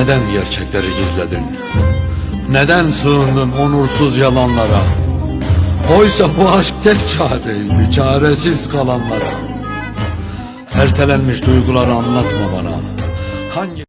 Neden gerçekleri gizledin? Neden sığındın onursuz yalanlara? Oysa bu aşk tek çareydi, çaresiz kalanlara. Ertelenmiş duyguları anlatma bana. Hangi